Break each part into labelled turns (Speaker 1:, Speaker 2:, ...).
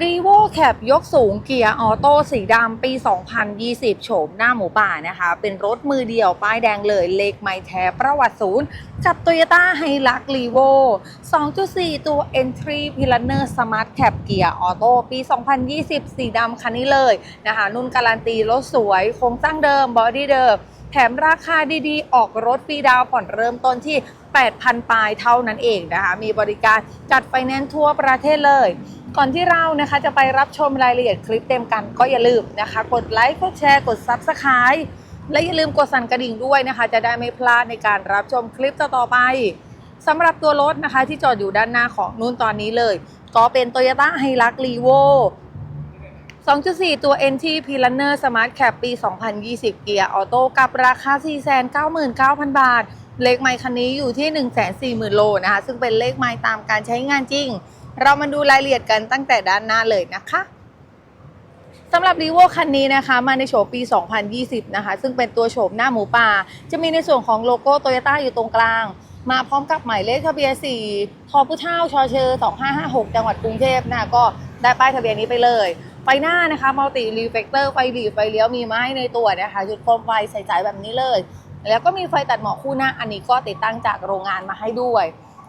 Speaker 1: รีโวแคปยกสูงเกียร์ออโต้สีดำปี 2020 โฉมหน้าหมูป่านะคะ เป็นรถมือเดียวป้ายแดงเลยเลขไม่แท้ประวัติศูนย์กับ Toyota h i l u x r e v o 2.4 ตัว Entry p i l a n e r Smart Cap เกียร์ออโต้ปี 2020 สีดำคันนี้เลยนะคะ นุ่นการันตีรถสวยโครงสร้างเดิมบอดี้เดิม แถมราคาดีๆ ออกรถฟรีดาวผ่อนเริ่มต้นที่ 8,000 ปลายเท่านั้นเองนะคะ มีบริการจัดไฟแนนซ์ทั่วประเทศเลย ก่อนที่เรานะคะจะไปรับชมรายละเอียดคลิปเต็มกันก็อย่าลืมนะคะ กดไลค์กดแชร์กด Subscribe และอย่าลืมกดสั่นกระดิ่งด้วยนะคะ จะได้ไม่พลาดในการรับชมคลิปต่อๆไปสำหรับตัวรถนะคะที่จอดอยู่ด้านหน้าของนุ่นตอนนี้เลย ก็เป็น Toyota h i l u x r e v o 2.4 ตัว NT p i l a n e r Smart Cap ปี 2020 เกียร์ออโต้กับราคา 499,000 บาท เลขไมค์คันนี้อยู่ที่ 140,000 โลนะคะ ซึ่งเป็นเลขไมค์ตามการใช้งานจริง เรามาดูรายละเอียดกันตั้งแต่ด้านหน้าเลยนะคะสำหรับรีโวคันนี้นะคะมาในโฉมปี 2020 นะคะ ซึ่งเป็นตัวโฉมหน้าหมูป่า จะมีในส่วนของโลโก้โตโยต้าอยู่ตรงกลาง มาพร้อมกับหมายเลขทะเบียน4ทอผู้เท่าชอเชอร์2556 จังหวัดกรุงเทพนะคะก็ได้ป้ายทะเบียนนี้ไปเลยไฟหน้านะคะมัลติรีเฟกเตอร์ไฟหลีไฟเลี้ยวมีมาให้ในตัวนะคะจุดโคมไฟใสๆแบบนี้เลย แล้วก็มีไฟตัดหมอกคู่หน้าอันนี้ก็ติดตั้งจากโรงงานมาให้ด้วย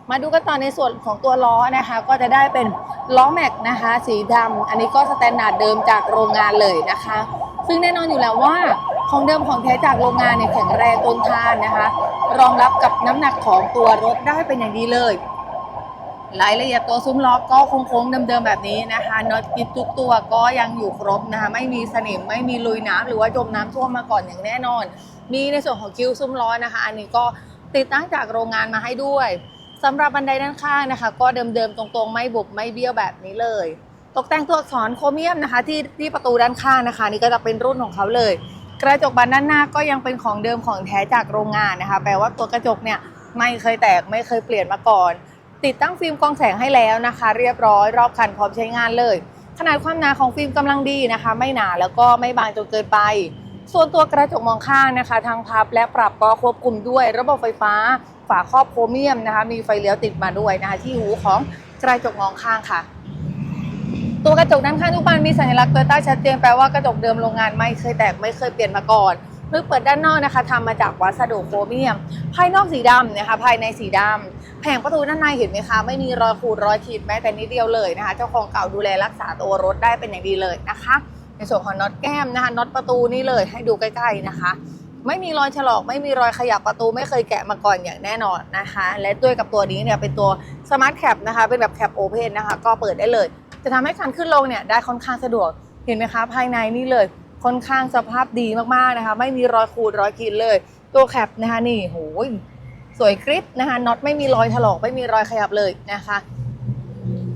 Speaker 1: มาดูกันต่อในส่วนของตัวล้อนะคะ ก็จะได้เป็นล้อแม็กนะคะ สีดำอันนี้ก็สแตนดาร์ดเดิมจากโรงงานเลยนะคะ ซึ่งแน่นอนอยู่แล้วว่าของเดิมของแท้จากโรงงานเนี่ยแข็งแรงทนทานนะคะ รองรับกับน้ำหนักของตัวรถได้เป็นอย่างดีเลยรายละเอียดตัวซุ้มล้อก็โค้งๆเดิมๆแบบนี้นะคะน็อตกิฟทุกตัวก็ยังอยู่ครบนะคะ ไม่มีสนิมไม่มีลุยน้ำหรือว่าจมน้ำท่วมมาก่อนอย่างแน่นอน มีในส่วนของคิ้วซุ้มล้อนะคะ อันนี้ก็ติดตั้งจากโรงงานมาให้ด้วย สำหรับบันไดด้านข้างนะคะ ก็เดิมๆตรงๆ ไม่บุบไม่เบี้ยวแบบนี้เลย ตกแต่งตัวอักษรโครเมียมนะคะ ที่ที่ประตูด้านข้างนะคะ นี่ก็จะเป็นรุ่นของเขาเลย กระจกบานด้านหน้าก็ยังเป็นของเดิมของแท้จากโรงงานนะคะ แปลว่าตัวกระจกเนี่ยไม่เคยแตกไม่เคยเปลี่ยนมาก่อน ติดตั้งฟิล์มกองแสงให้แล้วนะคะ เรียบร้อยรอบคันพร้อมใช้งานเลย ขนาดความหนาของฟิล์มกำลังดีนะคะ ไม่หนาแล้วก็ไม่บางจนเกินไป ส่วนตัวกระจกมองข้างนะคะ ทางพับและปรับก็ควบคุมด้วยระบบไฟฟ้า ฝาครอบโครเมียมนะคะ มีไฟเลี้ยวติดมาด้วยนะคะ ที่หูของกระจกมองข้างค่ะ ตัวกระจกด้านข้างทุกบานมีสัญลักษณ์โตโยต้าชัดเจนแปลว่ากระจกเดิมโรงงานไม่เคยแตกไม่เคยเปลี่ยนมาก่อนเมื่อเปิดด้านนอกนะคะทำมาจากวัสดุโครเมียม ภายนอกสีดำนะคะ ภายในสีดำแผงประตูด้านในเห็นไหมคะ ไม่มีรอยขูดรอยขีดแม้แต่นิดเดียวเลยนะคะ เจ้าของเก่าดูแลรักษาตัวรถได้เป็นอย่างดีเลยนะคะ ในส่วนของน็อตแก้มนะคะน็อตประตูนี่เลยให้ดูใกล้ ๆนะคะ ไม่มีรอยฉลอกไม่มีรอยขยับประตูไม่เคยแกะมาก่อนอย่างแน่นอนนะคะ และด้วยกับตัวนี้เนี่ยเป็นตัว Smart Cap นะคะ เป็นแบบแคปโอเพนนะคะ ก็เปิดได้เลย จะทำให้การขึ้นลงเนี่ยได้ค่อนข้างสะดวกเห็นไหมคะ ภายในนี่เลยค่อนข้างสภาพดีมากๆนะคะ ไม่มีรอยขูดรอยขีดเลย ตัวแคปนะคะนี่โหยสวยกริบนะคะน็อตไม่มีรอยถลอกไม่มีรอยขยับเลยนะคะ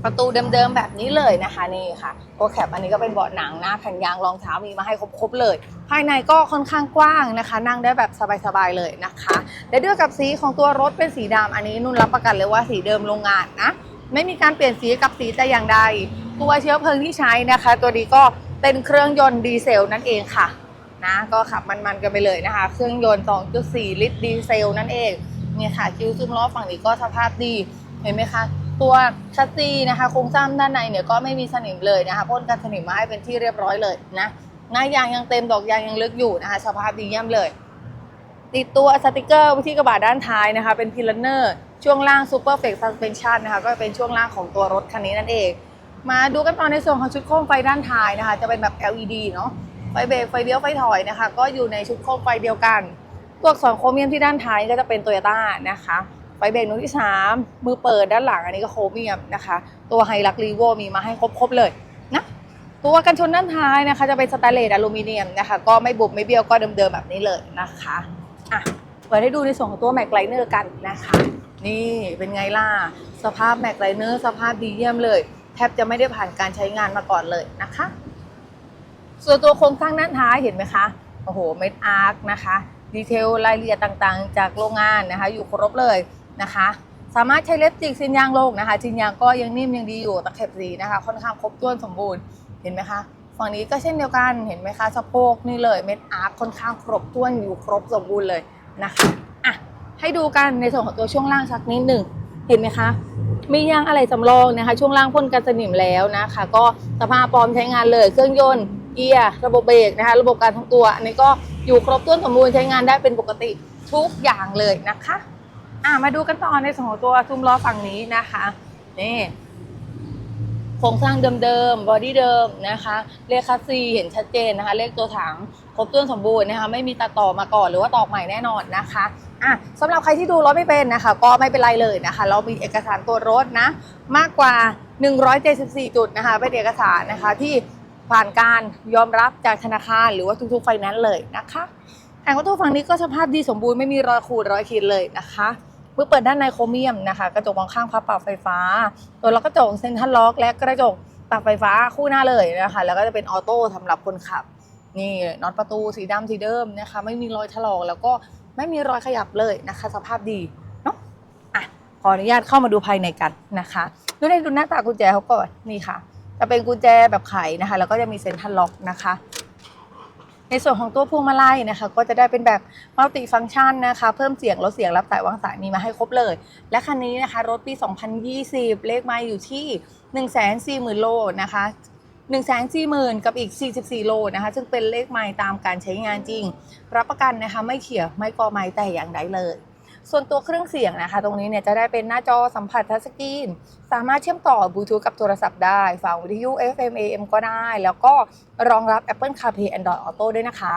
Speaker 1: ประตูเดิมๆแบบนี้เลยนะคะนี่ค่ะตัวแคปอันนี้ก็เป็นเบาะหนังหน้าแผ่นยางรองเท้ามีมาให้ครบๆเลย ภายในก็ค่อนข้างกว้างนะคะ นั่งได้แบบสบายๆเลยนะคะและด้วยกับสีของตัวรถเป็นสีดำอันนี้นุ่นรับประกันเลยว่าสีเดิมโรงงานนะไม่มีการเปลี่ยนสีกับสีแต่อย่างใดตัวเชื้อเพลิงที่ใช้นะคะ ตัวนี้ก็เป็นเครื่องยนต์ดีเซลนั่นเองค่ะนะก็ขับมันๆกันไปเลยนะคะ เครื่องยนต์ 2.4 ลิตรดีเซลนั่นเองเนี่ยค่ะคิ้วซุ้มล้อฝั่งนี้ก็สภาพดีเห็นไหมคะ ตัวชัดซีนะคะโครงสร้างด้านในเนี่ยก็ไม่มีสนิมเลยนะคะพ่นกันสนิมมาให้เป็นที่เรียบร้อยเลยนะหน้ายางยังเต็มดอกยางยังลึกอยู่นะคะสภาพดีเยี่ยมเลย ติดตัวสติกเกอร์ที่กระบะด้านท้ายนะคะ เป็นพิลเนอร์ช่วงล่างซูเปอร์เฟกซัสเพนชันนะคะก็เป็นช่วงล่างของตัวรถคันนี้นั่นเอง มาดูกันต่อในส่วนของชุดโคมไฟด้านท้ายนะคะ จะเป็นแบบ LED เนาะไฟเบรกไฟเลี้ยวไฟถอยนะคะ ก็อยู่ในชุดโคมไฟเดียวกัน ตัวอักษรโครเมียมที่ด้านท้ายก็จะเป็นโตโยต้านะคะ ไฟเบรกนุ่นที่ 3 มือเปิดด้านหลังอันนี้ก็โครเมียมนะคะ ตัวไฮลักรีโวมีมาให้ครบๆเลยนะตัวกันชนด้านท้ายนะคะ จะเป็นสแตนเลสอลูมิเนียมนะคะ ก็ไม่บุบไม่เบี้ยวก็เดิมๆแบบนี้เลยนะคะอะเปิดให้ดูในส่วนของตัวแม็กไลเนอร์กันนะคะ นี่เป็นไงล่ะ สภาพแม็กไลเนอร์สภาพดีเยี่ยมเลย แทบจะไม่ได้ผ่านการใช้งานมาก่อนเลยนะคะ ส่วนตัวโครงสร้างด้านท้ายเห็นไหมคะโอ้โหเม็ดอาร์คนะคะดีเทลรายละเอียดต่างๆ จากโรงงานนะคะ อยู่ครบเลย นะคะ สามารถใช้เล็บจิกชิ้นยางโลกนะคะชิ้นยางก็ยังนิ่มยังดีอยู่ตะเข็บสีนะคะ ค่อนข้างครบถ้วนสมบูรณ์เห็นไหมคะฝั่งนี้ก็เช่นเดียวกันเห็นไหมคะสะโพกนี่เลยเม็ดอาร์คค่อนข้างครบถ้วนอยู่ครบสมบูรณ์เลยนะคะอะให้ดูกันในส่วนของตัวช่วงล่างสักนิดหนึ่งเห็นไหมคะมียางอะไรสำรองนะคะ ช่วงล่างพ่นกันสนิมแล้วนะคะ ก็สภาพพร้อมใช้งานเลย เครื่องยนต์เกียร์ระบบเบรกนะคะ ระบบการทั้งตัว อันนี้ก็อยู่ครบถ้วนสมบูรณ์ใช้งานได้เป็นปกติทุกอย่างเลยนะคะ อะมาดูกันต่อในส่วนของตัวซุ้มล้อฝั่งนี้นะคะนี่โครงสร้างเดิมๆบอดี้เดิมนะคะ เลขคัสซีเห็นชัดเจนนะคะ เลขตัวถังครบถ้วนสมบูรณ์นะคะไม่มีตัดต่อมาก่อนหรือว่าตอกใหม่แน่นอนนะคะอะสำหรับใครที่ดูรถไม่เป็นนะคะ ก็ไม่เป็นไรเลยนะคะ เรามีเอกสารตัวรถนะมากกว่า 174 จุดนะคะเป็นเอกสารนะคะที่ผ่านการยอมรับจากธนาคารหรือว่าทุกๆไฟแนนซ์เลยนะคะ แผงประตูฝั่งนี้ก็สภาพดีสมบูรณ์ไม่มีรอยขูดรอยขีดเลยนะคะเมื่อเปิดด้านในโครเมียมนะคะ กระจกมองข้างพับปรับไฟฟ้า ตัวล็อกกระจกเซ็นทรัลล็อก และกระจกปรับไฟฟ้าคู่หน้าเลยนะคะ แล้วก็จะเป็นออโต้สำหรับคนขับ นี่น็อตประตูสีดำสีเดิมนะคะ ไม่มีรอยถลอกแล้วก็ไม่มีรอยขยับเลยนะคะ สภาพดีเนาะอะขออนุญาตเข้ามาดูภายในกันนะคะดูในดูหน้าตากุญแจเขาก่อนนี่ค่ะจะเป็นกุญแจแบบไขนะคะ แล้วก็จะมีเซ็นทรัลล็อกนะคะ ในส่วนของตัวพวงมาลัยนะคะ ก็จะได้เป็นแบบมัลติฟังก์ชันนะคะ เพิ่มเสียงลดเสียงรับสายวางสายมีมาให้ครบเลย และคันนี้นะคะ รถปี 2020 เลขไมาอยู่ที่ 140,000 โลนะคะ140,000 กับอีก 44 โลนะคะ ซึ่งเป็นเลขไม้ตามการใช้งานจริง รับประกันนะคะ ไม่เขียวไม่กอไม้แต่อย่างใดเลย ส่วนตัวเครื่องเสียงนะคะ ตรงนี้เนี่ยจะได้เป็นหน้าจอสัมผัสทัชสกรีน สามารถเชื่อมต่อบลูทูธกับโทรศัพท์ได้ฟังวิทยุ FM AM ก็ได้ แล้วก็รองรับ Apple CarPlay Android Auto ด้วยนะคะ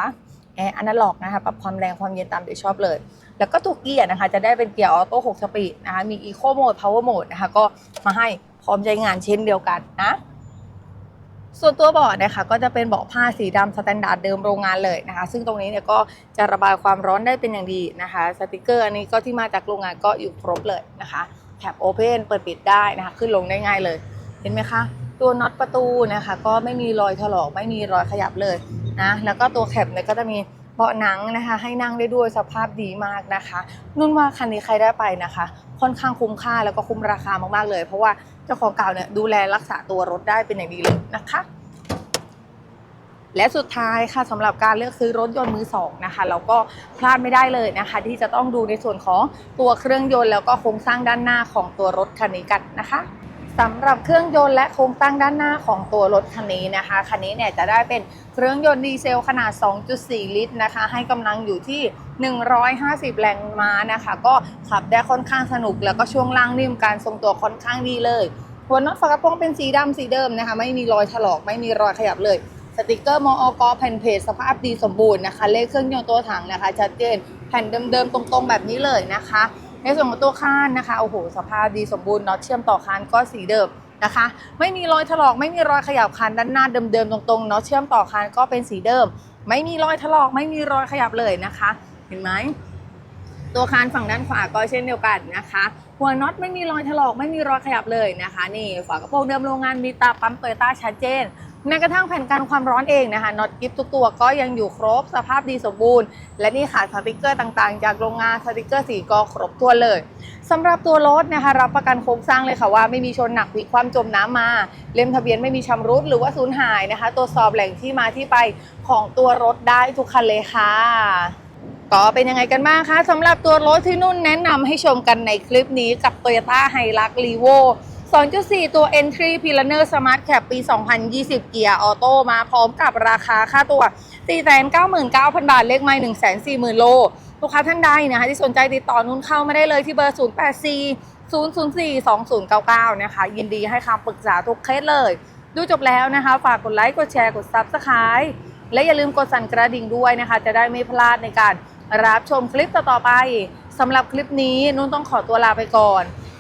Speaker 1: แอร์อนาล็อกนะคะปรับความแรงความเย็นตามใจชอบเลย แล้วก็ตัวเกียร์นะคะ จะได้เป็นเกียร์ออโต้6สปีดนะคะมี Eco Mode Power Mode นะคะก็มาให้พร้อมใช้งานเช่นเดียวกันนะ ส่วนตัวเบาะนะคะก็จะเป็นเบาะผ้าสีดำสแตนดาร์ดเดิมโรงงานเลยนะคะ ซึ่งตรงนี้เนี่ยก็จะระบายความร้อนได้เป็นอย่างดีนะคะ สติกเกอร์อันนี้ก็ที่มาจากโรงงานก็อยู่ครบเลยนะคะแถบโอเพนเปิดปิดได้นะคะ ขึ้นลงได้ง่ายเลย เห็นไหมคะ ตัวน็อตประตูนะคะ ก็ไม่มีรอยถลอกไม่มีรอยขยับเลยนะแล้วก็ตัวแคปเนี่ยก็จะมีเบาะหนังนะคะ ให้นั่งได้ด้วยสภาพดีมากนะคะ นุ่นว่าคันนี้ใครได้ไปนะคะ ค่อนข้างคุ้มค่าแล้วก็คุ้มราคามากๆเลย เพราะว่า จ้าของเก่าเนี่ยดูแลรักษาตัวรถได้เป็นอย่างดีเลยนะคะ และสุดท้ายค่ะสำหรับการเลือกซื้อรถยนต์มือสองนะคะเราก็พลาดไม่ได้เลยนะคะ ที่จะต้องดูในส่วนของตัวเครื่องยนต์แล้วก็โครงสร้างด้านหน้าของตัวรถคันนี้กันนะคะ สำหรับเครื่องยนต์และโครงสร้งด้านหน้าของตัวรถคันนี้นะคะ คันนี้เนี่ยจะได้เป็นเครื่องยนต์ดีเซลขนาด 2.4 ลิตรนะคะ ให้กำลังอยู่ที่ 150 แรงม้านะคะ ก็ขับได้ค่อนข้างสนุก แล้วก็ช่วงล่างนิ่มการทรงตัวค่อนข้างดีเลยหัวน็อตฝากระโปรงเป็นสีดำสีเดิมนะคะ ไม่มีรอยถลอกไม่มีรอยขยับเลยสติกเกอร์มอกแผ่นเพจสภาพดีสมบูรณ์นะคะ เลขเครื่องยนต์ตัวถังนะคะชัดเจนแผ่นเดิมๆตรงๆ แบบนี้เลยนะคะ ในส่วนของตัวคานนะคะโอ้โหสภาพดีสมบูรณ์น็อตเชื่อมต่อคานก็สีเดิมนะคะ ไม่มีรอยถลอกไม่มีรอยขยับคานด้านหน้าเดิมๆตรงๆน็อตเชื่อมต่อคานก็เป็นสีเดิม ไม่มีรอยถลอกไม่มีรอยขยับเลยนะคะ เห็นไหมตัวคานฝั่งด้านขวาก็เช่นเดียวกันนะคะ หัวน็อตไม่มีรอยถลอกไม่มีรอยขยับเลยนะคะ นี่ฝากระโปรงเดิมโรงงานมีตาปั๊มโตโยต้าชัดเจน แม้กระทั่งแผ่นกันความร้อนเองนะคะน็อตกิฟทุกตัวก็ยังอยู่ครบสภาพดีสมบูรณ์ และนี่ค่ะสติกเกอร์ต่างๆ จากโรงงานสติกเกอร์สีก็ครบถ้วเลยสำหรับตัวรถนะคะรับประกันโครงสร้างเลยค่ะว่าไม่มีชนหนักพลิกความจมน้ำมา เล่มทะเบียนไม่มีชำรุดหรือว่าสูญหายนะคะ ตรวจสอบแหล่งที่มาที่ไปของตัวรถได้ทุกคันเลยค่ะก็เป็นยังไงกันบ้างคะสำหรับตัวรถที่นุ่นแนะนำให้ชมกันในคลิปนี้กับ Toyota h i l u x r e v o 2.4 ตัว Entry p i l a n e r Smart Cap ปี 2020 เกียร์ออโต้มาพร้อมกับราคาค่าตัว 499,000 บาท เลขไม่ 140,000 โล ลูกค้าท่านใดนะคะที่สนใจติดต่อนุ่นเข้ามาได้เลยที่เบอร์ 084 004 2099 นะคะ ยินดีให้คำปรึกษาทุกเคสเลย ดูจบแล้วนะคะ ฝากกดไลค์ กดแชร์ กด Subscribe และอย่าลืมกดสั่นกระดิ่งด้วยนะคะ จะได้ไม่พลาดในการรับชมคลิปต่อๆไปสำหรับคลิปนี้นุ่นต้องขอตัวลาไปก่อน